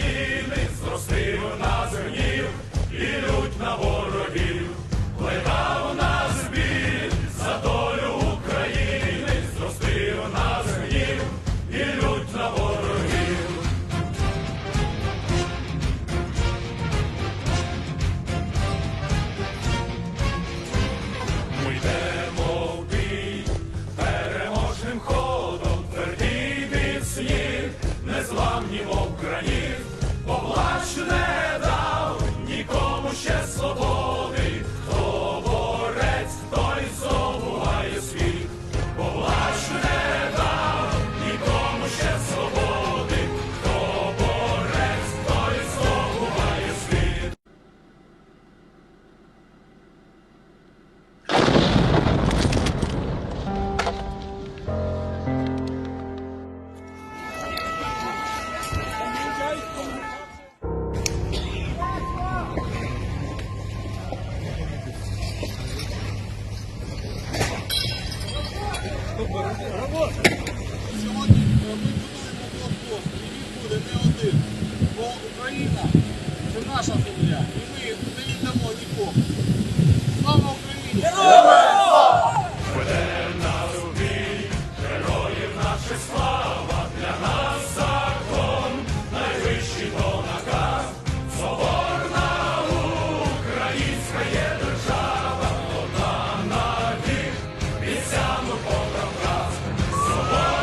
України зростив на землі і лють на ворогів, летав на збір за долю України, зростив на землі і лють на ворогів. Ми йдемо в бій переможним ходом, твердій від сніг, незламні вовк граніт. Сьогодні будуємо блокпост, і він буде не один. Бо Україна це наша земля. І ми не віддамо нікому. Слава Україні! Веде нас у бій, героїв наша слава для нас закон, найвищий то наказ, соборна українська є держава, вона навік, вісяну поправ. War.